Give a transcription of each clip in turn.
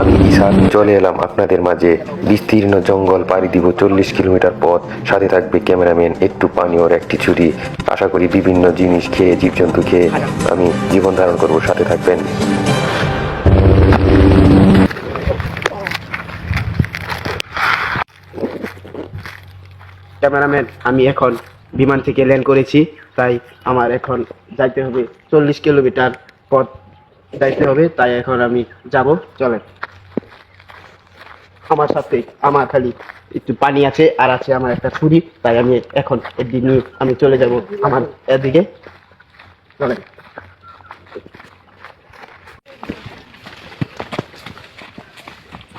আমি ইসাদ চলে এলাম আপনাদের মাঝে। বিস্তীর্ণ জঙ্গল পাড়ি দিব চল্লিশ কিলোমিটার পথ। সাথে থাকবে ক্যামেরাম্যান, একটু পানি ওর একটি ছুরি। আশা করি বিভিন্ন জিনিস খেয়ে, জীবজন্তু খেয়ে আমি জীবন ধারণ করব। সাথে থাকবেন। ক্যামেরাম্যান, আমি এখন বিমান থেকে ল্যান্ড করেছি। তাই আমার এখন যাইতে হবে। চল্লিশ কিলোমিটার পথ যাইতে হবে। তাই এখন আমি যাব। চলেন। আমার সাথে, আমার খালি একটু পানি আছে আর আছে আমার একটা ছুরি, তাই আমি এখন এদিকে নিয়ে আমি চলে যাব আমার এদিকে।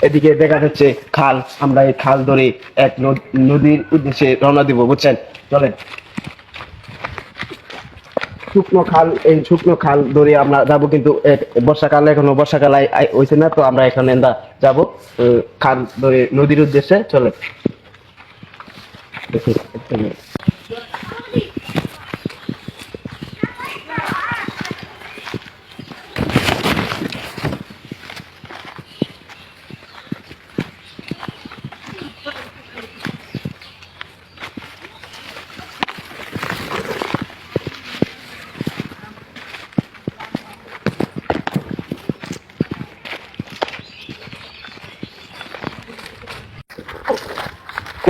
এদিকে দেখা যাচ্ছে খাল, আমরা এই খাল ধরে এক নদীর উদ্দেশ্যে রওনা দিব, বুঝছেন? চলেন। শুকনো খাল এই শুকনো খাল ধরে আমরা যাব কিন্তু বর্ষাকাল এখনও বর্ষাকাল আই- না তো আমরা এখানে যাব খাল ধরে নদীর উদ্দেশ্যে চলে দেখি,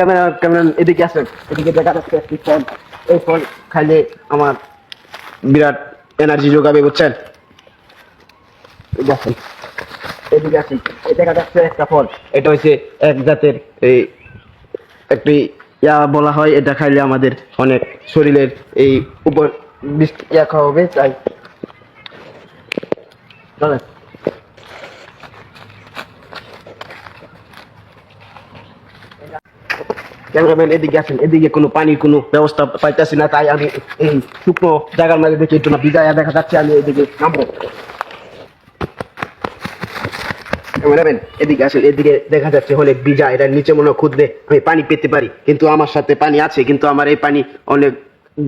ক্যামেরা ক্যামেরা এদিকে আসেন এদিকে দেখা যাচ্ছে একটি ফল এই ফল খাইলে আমার বিরাট এনার্জি যোগাবে, বুঝছেন? আসেন এদিকে এই দেখা যাচ্ছে একটা ফল এটা হচ্ছে এক জাতের, এই একটি ইয়া বলা হয়, এটা খাইলে আমাদের অনেক শরীরের এই উপর ইয়া খাওয়া হবে, তাই। ক্যামেরাম্যান এদিকে আছেন এদিকে কোনো পানির কোনো ব্যবস্থা পাইতেছি না তাই আমি এই শুকনো জায়গার মাঝে দেখি একটু না ভিজায়া দেখা যাচ্ছে আমি এদিকে নামবো ক্যামেরাম্যান এদিকে আসেন এদিকে দেখা যাচ্ছে অনেক ভিজা এটার নিচে মনে খুঁজলে আমি পানি পেতে পারি কিন্তু আমার সাথে পানি আছে কিন্তু আমার এই পানি অনেক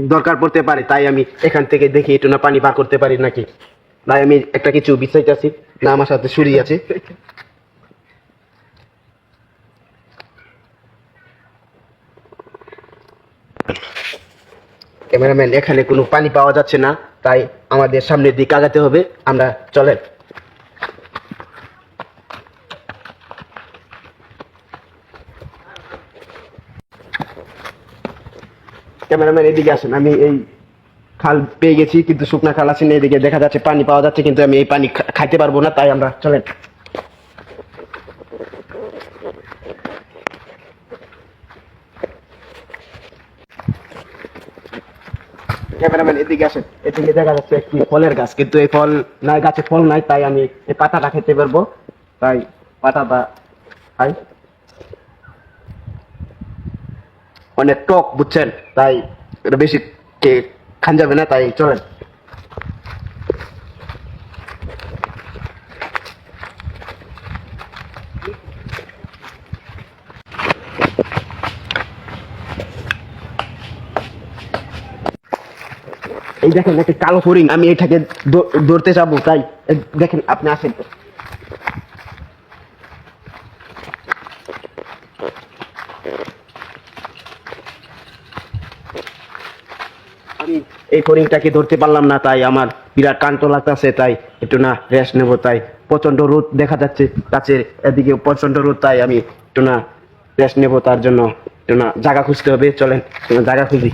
দরকার পড়তে পারে তাই আমি এখান থেকে দেখি একটু না পানি বার করতে পারি নাকি তাই আমি একটা কিছু বিছাইতেছি না আমার সাথে ছুরি আছে ক্যামেরাম্যান, এখানে কোনো পানি পাওয়া যাচ্ছে না, তাই আমাদের সামনের দিকে আগাতে হবে। আমরা চলেন। ক্যামেরাম্যান, এদিকে আসেন। আমি এই খাল পেয়ে গেছি, কিন্তু শুকনা খাল আছে না, এদিকে দেখা যাচ্ছে পানি পাওয়া যাচ্ছে, কিন্তু আমি এই পানি খাইতে পারব না, তাই আমরা চলেন। ফলের গাছ, কিন্তু এই ফল নাই, গাছে ফল নাই, তাই আমি এই পাতাটা খেতে পারব। তাই পাতাটা খাই। অনেক টক, বুঝছেন? তাই এটা বেশি খান যাবে না, তাই চলেন। এই দেখেন একটা কালো হরিণ আমি এটাকে ধরতে যাব, তাই। দেখেন, আপনি আসেন আমি এই হরিণটাকে ধরতে পারলাম না, তাই আমার বিরাট কান্ত লাগতেছে, তাই একটু না রেস্ট নেব, তাই প্রচণ্ড রোদ দেখা যাচ্ছে গাছের এদিকে প্রচণ্ড রোদ, তাই আমি একটু না রেস্ট নেব, তার জন্য একটু না জায়গা খুঁজতে হবে। চলেন জায়গা খুঁজি।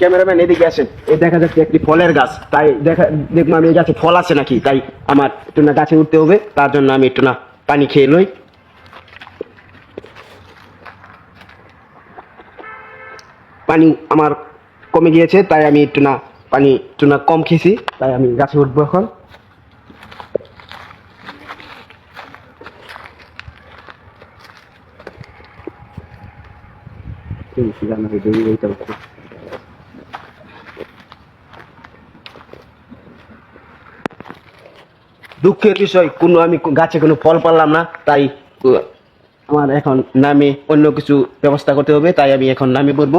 ক্যামেরাম্যান, এদিকে আসেন। এই দেখা যাচ্ছে একটি ফলের গাছ। তাই দেখা দেখব আমি এই গাছে ফল আছে নাকি? তাই আমার একটু না গাছে উঠতে হবে। তার জন্য আমি একটু না পানি খেয়ে লই। পানি আমার কমে গিয়েছে, তাই আমি একটু না পানি একটু না কম খেয়েছি। তাই আমি গাছে উঠবো এখন। দুঃখের বিষয়, কোনো আমি গাছে কোনো ফল পারলাম না, তাই আমার এখন নামে অন্য কিছু ব্যবস্থা করতে হবে, তাই আমি এখন নামে পড়ব।